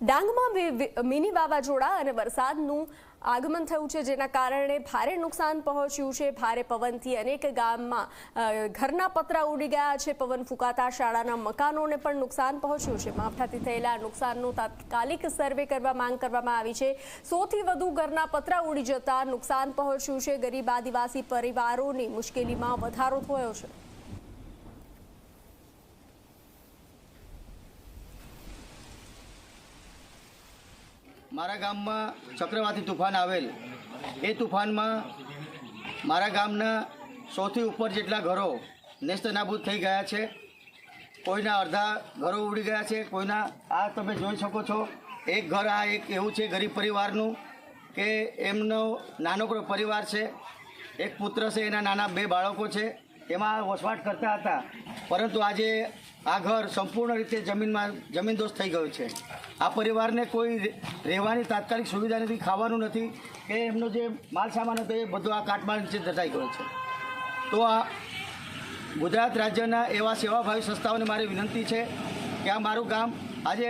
ડાંગમાં મિની વાવાઝોડા અને વરસાદનું આગમન થયું છે, જેના કારણે ભારે નુકસાન પહોંચ્યું છે. ભારે પવનથી અનેક ગામમાં ઘરના પતરા ઉડી ગયા છે. પવન ફૂંકાતા શાળાના મકાનોને પણ નુકસાન પહોંચ્યું છે. માવઠાથી થયેલા નુકસાનનું તાત્કાલિક સર્વે કરવા માંગ કરવામાં આવી છે. સૌથી વધુ ઘરના પતરા ઉડી જતા નુકસાન પહોંચ્યું છે. ગરીબ આદિવાસી પરિવારોની મુશ્કેલીમાં વધારો થયો છે. મારા ગામમાં ચક્રવાતી તુફાન આવેલ. એ તુફાનમાં મારા ગામના સૌથી ઉપર જેટલા ઘરો નેસ્તનાબૂદ થઈ ગયા છે. કોઈના અડધા ઘરો ઉડી ગયા છે, કોઈના આ તમે જોઈ શકો છો. એક ઘર આ એક એવું છે ગરીબ પરિવારનું કે એમનો નાનકડો પરિવાર છે. એક પુત્ર છે, એના નાના બે બાળકો છે. એમાં વસવાટ કરતા હતા. પરંતુ આજે આ ઘર સંપૂર્ણ રીતે જમીનમાં જમીનદોસ્ત થઈ ગયું છે. આ પરિવારને કોઈ રહેવાની તાત્કાલિક સુવિધા નથી, ખાવાનું નથી, કે એમનો જે માલ સામાન હતો એ બધો આ કાટમાળ નીચે દટાઈ ગયો છે. તો આ ગુજરાત રાજ્યના એવા સેવાભાવી સંસ્થાઓને મારી વિનંતી છે કે આ મારું ગામ આજે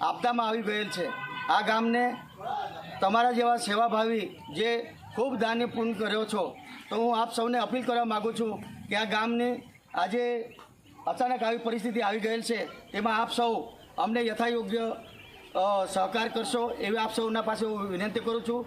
આપદામાં આવી ગયેલ છે. આ ગામને તમારા જેવા સેવાભાવી જે ખૂબ દાન્યપૂર્ણ કર્યો છો. તો હું આપ સૌને અપીલ કરવા માગું છું કે આ ગામને આજે અચાનક આવી પરિસ્થિતિ આવી ગયેલ છે, તેમાં આપ સૌ અમને યથાયોગ્ય સહકાર કરશો એવી આપ સૌના પાસે હું વિનંતી કરું છું.